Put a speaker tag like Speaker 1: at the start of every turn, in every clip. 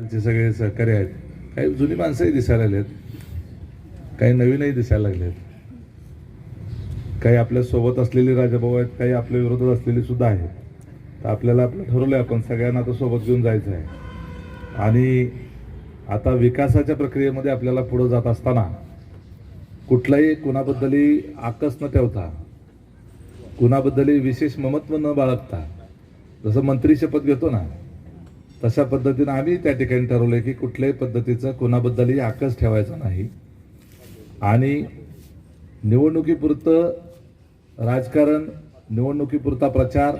Speaker 1: खालचे सगळे सहकारी आहेत. काही जुनी माणसंही दिसायला लागलेत. काही नवीनही दिसायला लागलेत. काही आपल्यासोबत असलेले राजाभाऊ आहेत काही आपल्या विरोधात असलेले सुद्धा आहेत. तर आपल्याला आपलं ठरवलं आपण सगळ्यांना आता सोबत घेऊन जायचं आहे. आणि आता विकासाच्या प्रक्रियेमध्ये आपल्याला पुढं जात असताना कुठलाही कुणाबद्दलही आकस न ठेवता कुणाबद्दलही विशेष ममत्व न बाळगता जसं मंत्री शपथ घेतो ना तशा पद्धतीनं आम्ही त्या ठिकाणी ठरवलं की कुठल्याही पद्धतीचं कोणाबद्दलही आकस ठेवायचा नाही. आणि निवडणुकीपुरतं राजकारण निवडणुकीपुरता प्रचार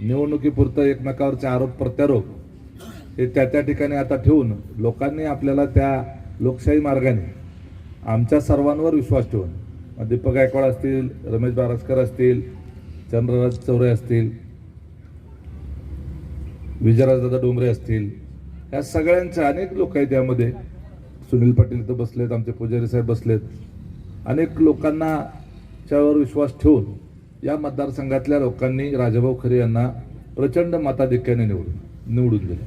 Speaker 1: निवडणुकीपुरतं एकमेकावरचे आरोप प्रत्यारोप हे त्या त्या ठिकाणी आता ठेवून लोकांनी आपल्याला त्या लोकशाही मार्गाने आमच्या सर्वांवर विश्वास ठेवून दीपक गायकवाड असतील रमेश बारसकर असतील चंद्रराज चौरे असतील विजयराजदादा डोंगरे असतील या सगळ्यांच्या अनेक लोक आहेत त्यामध्ये सुनील पाटील इथं बसलेत आमचे पुजारी साहेब बसलेत. अनेक लोकांना च्यावर विश्वास ठेवून या मतदारसंघातल्या लोकांनी राजाभाऊ खरे यांना प्रचंड मताधिक्याने निवडून निवडून दिले.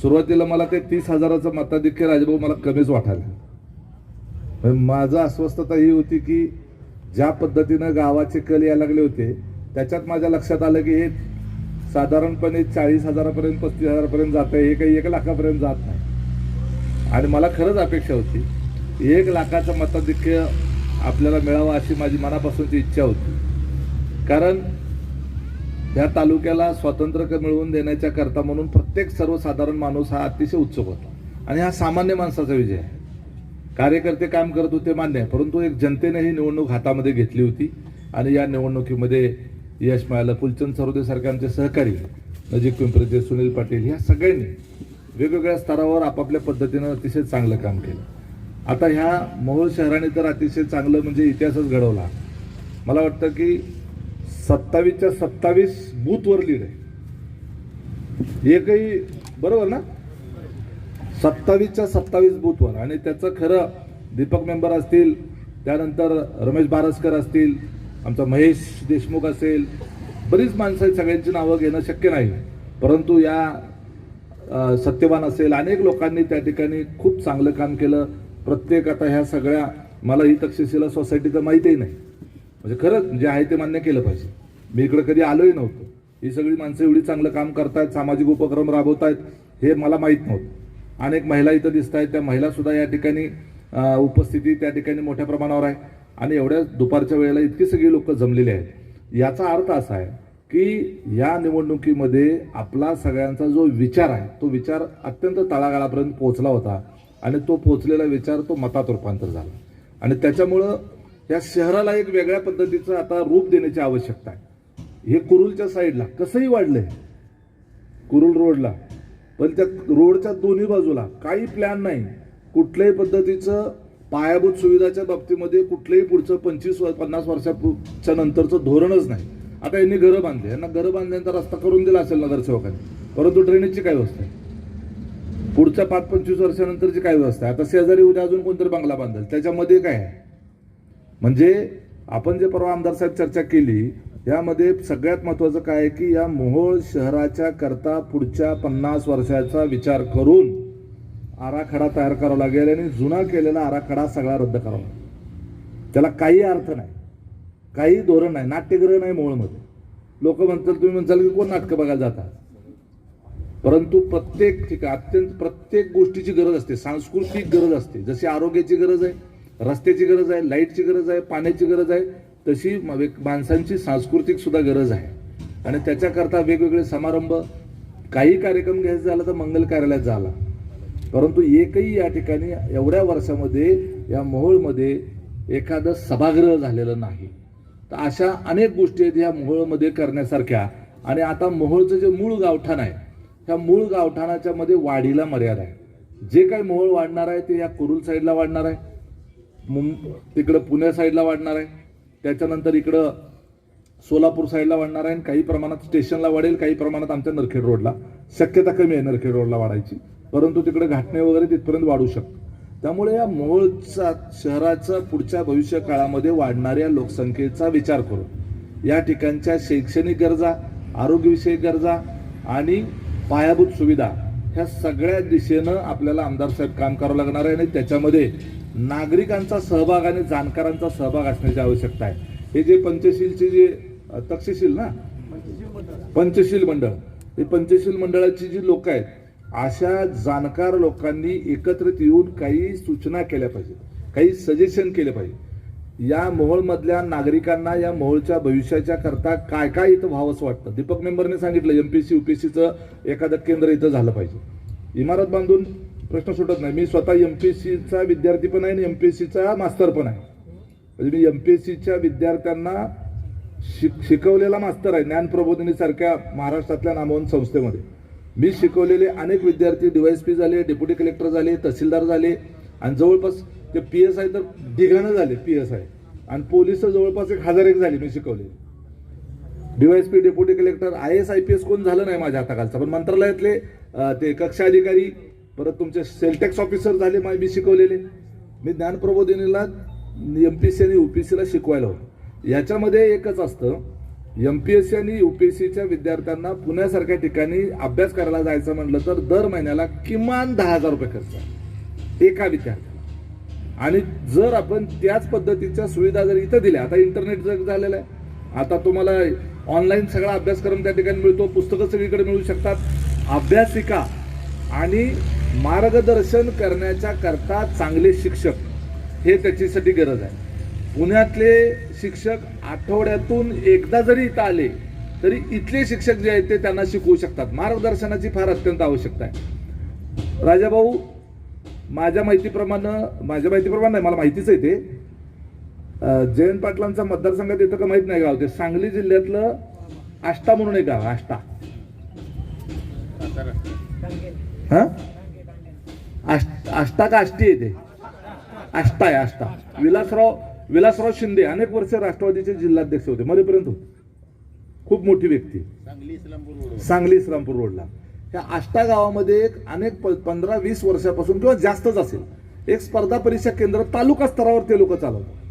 Speaker 1: सुरुवातीला मला ते तीस हजाराचं मताधिक्य राजाभाऊ मला कमीच वाटायला. माझं अस्वस्थता ही होती की ज्या पद्धतीनं गावाचे कल यायला लागले होते त्याच्यात माझ्या लक्षात आलं की हे साधारणपणे चाळीस हजारापर्यंत पस्तीस हजारापर्यंत जात आहे हे काही एक लाखापर्यंत जात नाही. आणि मला खरंच अपेक्षा होती. एक लाखाचं मताधिक्य आपल्याला मिळावं अशी माझी मनापासूनची इच्छा होती. कारण या तालुक्याला स्वातंत्र्य मिळवून देण्याच्या करता म्हणून प्रत्येक सर्वसाधारण माणूस हा अतिशय उत्सुक होता. आणि हा सामान्य माणसाचा विजय आहे. कार्यकर्ते काम करत होते मान्य आहे परंतु एक जनतेने ही निवडणूक हातामध्ये घेतली होती. आणि या निवडणुकीमध्ये यश मिळालं फुलचंद सरोदे सारखे आमचे सहकारी नजीक पिंपरीचे सुनील पाटील ह्या सगळ्यांनी वेगवेगळ्या स्तरावर आपापल्या पद्धतीनं अतिशय चांगलं काम केलं. आता ह्या मोहोळ शहराने तर अतिशय चांगलं म्हणजे इतिहासच घडवला. मला वाटतं की सत्तावीसच्या सत्तावीस बूथवर लीड आहे. एकही बरोबर ना? सत्तावीसच्या सत्तावीस बूथवर. आणि त्याचं खरं दीपक मेंबर असतील त्यानंतर रमेश बारसकर असतील आमचा महेश देशमुख असेल बरीच माणसं आहेत सगळ्यांची नावं घेणं शक्य नाही. परंतु या सत्यवान असेल अनेक लोकांनी त्या ठिकाणी खूप चांगलं काम केलं. प्रत्येक आता ह्या सगळ्या मला ही तक्षशिला तर माहितीही नाही. म्हणजे खरंच जे आहे ते मान्य केलं पाहिजे. मी इकडे कधी आलोही नव्हतो. ही सगळी माणसं एवढी चांगलं काम करतायत सामाजिक उपक्रम राबवतायत हे मला माहीत नव्हतं. अनेक महिला इथं दिसत आहेत त्या महिलासुद्धा या ठिकाणी उपस्थिती त्या ठिकाणी मोठ्या प्रमाणावर आहे. आणि एवढ्या दुपारच्या वेळेला इतकी सगळी लोक जमलेली आहेत. याचा अर्थ असा आहे की या निवडणुकीमध्ये आपला सगळ्यांचा जो विचार आहे तो विचार अत्यंत तळागाळापर्यंत पोचला होता आणि तो पोचलेला विचार तो मतात रूपांतर झाला. आणि त्याच्यामुळं या शहराला एक वेगळ्या पद्धतीचं आता रूप देण्याची आवश्यकता आहे. हे कुरुलच्या साईडला कसंही वाढलंय कुरुल रोडला पण त्या रोडच्या दोन्ही बाजूला काही प्लॅन नाही. कुठल्याही पद्धतीचं पायाभूत सुविधाच्या बाबतीमध्ये कुठलंही पुढचं पंचवीस पन्नास वर्षाच्या नंतरचं धोरणच नाही. आता यांनी घरं बांधली. यांना घरं बांधल्यानंतर रस्ता करून दिला असेल नगरसेवकांनी. परंतु ड्रेनेजची काय व्यवस्था आहे? पुढच्या पाच पंचवीस वर्षानंतरची काय व्यवस्था आहे? आता शेजारी उद्या अजून कोणतरी बंगला बांधेल. त्याच्यामध्ये काय आहे? म्हणजे आपण जे परवा आमदार साहेब चर्चा केली यामध्ये सगळ्यात महत्त्वाचं काय आहे की या मोहोळ शहराच्या करता पुढच्या पन्नास वर्षाचा विचार करून आराखडा तयार करावा लागेल आणि जुना केलेला आराखडा सगळा रद्द करावा लागेल. त्याला काही अर्थ नाही. काही धोरण नाही. नाट्यगृह नाही मोहोळमध्ये. लोक म्हणतात तुम्ही म्हणताल की कोण नाटकं बघायला जाता परंतु प्रत्येक ठिकाण अत्यंत प्रत्येक गोष्टीची गरज असते. सांस्कृतिक गरज असते. जशी आरोग्याची गरज आहे रस्त्याची गरज आहे लाईटची गरज आहे पाण्याची गरज आहे तशी माणसांची सांस्कृतिक सुद्धा गरज आहे. आणि त्याच्याकरता वेगवेगळे समारंभ काही कार्यक्रम घ्यायचा झाला तर मंगल कार्यालयात झाला. परंतु एकही या ठिकाणी एवढ्या वर्षामध्ये या मोहोळमध्ये एखादं सभागृह झालेलं नाही. तर अशा अनेक गोष्टी आहेत ह्या मोहोळमध्ये करण्यासारख्या. आणि आता मोहोळचं जे मूळ गावठाण आहे ह्या मूळ गावठाणाच्या मध्ये वाढीला मर्यादा आहे. जे काही मोहोळ वाढणार आहे ते या कुरुल साईडला वाढणार आहे. मुं तिकडं पुणे साईडला वाढणार आहे. त्याच्यानंतर इकडं सोलापूर साईडला वाढणार आहे. आणि काही प्रमाणात स्टेशनला वाढेल काही प्रमाणात आमच्या नरखेड रोडला. शक्यता कमी आहे नरखेड रोडला वाढायची. परंतु तिकडे घाटणे वगैरे तिथपर्यंत वाढू शकतं. त्यामुळे या मोहोळचा शहराचा पुढच्या भविष्य काळामध्ये वाढणाऱ्या लोकसंख्येचा विचार करून या ठिकाणच्या शैक्षणिक गरजा आरोग्यविषयक गरजा आणि पायाभूत सुविधा ह्या सगळ्या दिशेनं आपल्याला आमदार साहेब काम करावं लागणार आहे आणि त्याच्यामध्ये नागरिकांचा सहभाग आणि जाणकारांचा सहभाग असण्याची आवश्यकता आहे. हे जे पंचशीलचे जे तक्षशील ना? पंचशील मंडळ. हे पंचशील मंडळाची जी लोक आहेत अशा जाणकार लोकांनी एकत्रित येऊन काही सूचना केल्या पाहिजेत काही सजेशन केले पाहिजे या मोहोळमधल्या नागरिकांना या मोहोळच्या भविष्याच्या करता काय काय इथं व्हावंसं वाटतं? दीपक मेंबरने सांगितलं एमपीसी सीचं एखादं केंद्र इथं झालं पाहिजे. इमारत बांधून प्रश्न सुटत नाही. मी स्वतः एम पी सीचा विद्यार्थी पण आहे आणि एम पी सीचा मास्तर पण आहे. म्हणजे मी एम पी सीच्या विद्यार्थ्यांना शिक शिकवलेला मास्तर आहे ज्ञान प्रबोधिनीसारख्या महाराष्ट्रातल्या नामवंत संस्थेमध्ये. मी शिकवलेले अनेक विद्यार्थी डीवायएसपी झाले डेप्युटी कलेक्टर झाले तहसीलदार झाले. आणि जवळपास ते पी एस आय तर ढिगाणं झाले पी एस आय आणि पोलीस जवळपास एक हजार एक झाली मी शिकवले. DYSP deputy collector I S I P S कोण झालं नाही माझ्या हाताखालचा. पण मंत्रालयातले ते कक्षा अधिकारी परत तुमचे सेलटॅक्स ऑफिसर झाले मा- मी शिकवलेले. मी ज्ञानप्रबोधिनीला एम पी सी आणि यू पी सीला शिकवायला होतो. याच्यामध्ये एकच असतं एम पी एस सी आणि यू पी एस सीच्या विद्यार्थ्यांना पुण्यासारख्या ठिकाणी अभ्यास करायला जायचं म्हटलं तर दर महिन्याला किमान दहा हजार रुपये खर्च एका विद्यार्थ्याला. आणि जर आपण त्याच पद्धतीच्या सुविधा जर इथं दिल्या आता इंटरनेट जग झालेलं आहे. आता तुम्हाला ऑनलाईन सगळा अभ्यासक्रम त्या ठिकाणी मिळतो पुस्तकं सगळीकडे मिळू शकतात. अभ्यासिका आणि मार्गदर्शन करण्याच्या करता चांगले शिक्षक हे त्याच्यासाठी गरज आहे. पुण्यातले शिक्षक आठवड्यातून एकदा जरी इथं आले तरी इथले शिक्षक जे आहेत ते त्यांना शिकवू शकतात. मार्गदर्शनाची फार अत्यंत आवश्यकता आहे. राजाभाऊ माझ्या माहितीप्रमाणे माझ्या माहितीप्रमाणे नाही मला माहितीच आहे ते. जयंत पाटलांचा मतदारसंघात येतं का माहीत नाही गाव. ते सांगली जिल्ह्यातलं आष्टा म्हणून एक गाव आष्टा. हा? आष्टा का आष्टी येते आष्टा आहे आष्टा. विलासराव विलासराव शिंदे अनेक वर्ष राष्ट्रवादीचे जिल्हाध्यक्ष होते. मरेपर्यंत होते. खूप मोठी व्यक्ती.
Speaker 2: सांगली इस्लामपूर रोड
Speaker 1: सांगली इस्लामपूर रोडला. त्या आष्टा गावामध्ये एक अनेक पंधरा वीस वर्षापासून किंवा जास्तच असेल. एक स्पर्धा परीक्षा केंद्र तालुका स्तरावर ते लोक चालवतात.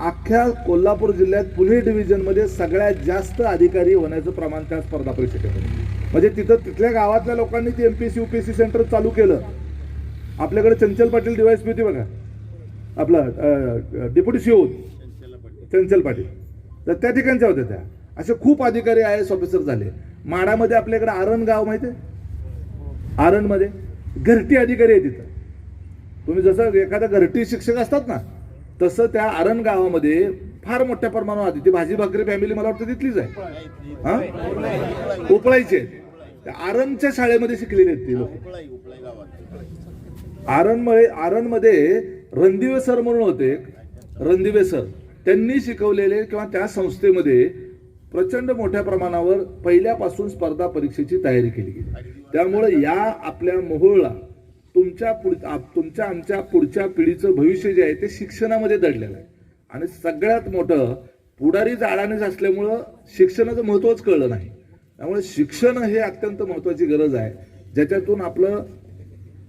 Speaker 1: अख्ख्या कोल्हापूर जिल्ह्यात पुणे डिव्हिजनमध्ये सगळ्यात जास्त अधिकारी होण्याचं प्रमाण त्या स्पर्धा परीक्षा म्हणजे तिथं तिथल्या गावातल्या लोकांनी ते एमपीएससी युपीएससी सेंटर चालू केलं. आपल्याकडे चंचल पाटील डिवायस होती बघा. आपला डेप्युटी सीओ
Speaker 2: चंचल पाटील.
Speaker 1: तर त्या ठिकाणच्या होत्या त्या. असे खूप अधिकारी आय एस ऑफिसर झाले. माडामध्ये आपल्याकडे आरण गाव माहिती आहे? आरणमध्ये. घरटी अधिकारी आहे तिथं. तुम्ही जसं एखादा घरटी शिक्षक असतात ना तसं त्या आरण गावामध्ये फार मोठ्या प्रमाणावर आधी. ती भाजी भाकरी फॅमिली मला वाटतं तिथलीच आहे. हा? उपळायचे आहे आरणच्या शाळेमध्ये शिकलेले आहेत ते लोक. आरणमध्ये आरणमध्ये रणदिवे सर म्हणून होते. रणदिवे सर. त्यांनी शिकवलेले किंवा त्या संस्थेमध्ये प्रचंड मोठ्या प्रमाणावर पहिल्यापासून स्पर्धा परीक्षेची तयारी केली गेली. त्यामुळे या आपल्या मोहोळला तुमच्या पुढ तुमच्या आमच्या पुढच्या पिढीचं भविष्य जे आहे ते शिक्षणामध्ये दडलेलं आहे. आणि सगळ्यात मोठं पुढारी जाळानेच असल्यामुळं शिक्षणाचं महत्त्वच कळलं नाही. त्यामुळे शिक्षण हे अत्यंत महत्त्वाची गरज आहे. ज्याच्यातून आपलं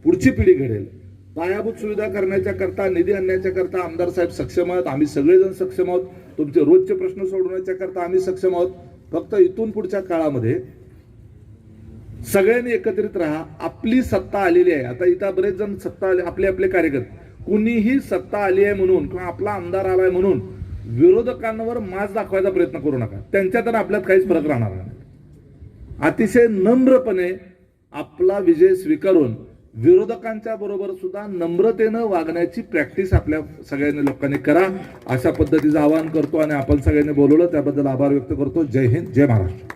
Speaker 1: पुढची पिढी घडेल. पायाभूत सुविधा करण्याच्या करता निधी आणण्याच्या करता आमदार साहेब सक्षम आहोत. आम्ही सगळेजण सक्षम आहोत. तुमचे रोजचे प्रश्न सोडवण्याच्या करता आम्ही सक्षम आहोत. फक्त इथून पुढच्या काळामध्ये सगळ्यांनी एकत्रित राहा. आपली सत्ता आलेली आहे. आता इथं बरेच जण सत्ता आले आपले आपले कार्यकर्ते. कुणीही सत्ता आली आहे म्हणून किंवा आपला आमदार आलाय म्हणून विरोधकांवर माज दाखवायचा प्रयत्न करू नका. त्यांच्यात आणि आपल्यात काहीच फरक राहणार नाही. अतिशय नम्रपणे आपला विजय स्वीकारून विरोधकांच्या बरोबर सुद्धा नम्रतेनं वागण्याची प्रॅक्टिस आपल्या सगळ्यांनी लोकांनी करा. अशा पद्धतीचं आवाहन करतो आणि आपण सगळ्यांनी बोलवलं. त्याबद्दल आभार व्यक्त करतो. जय हिंद जय महाराष्ट्र.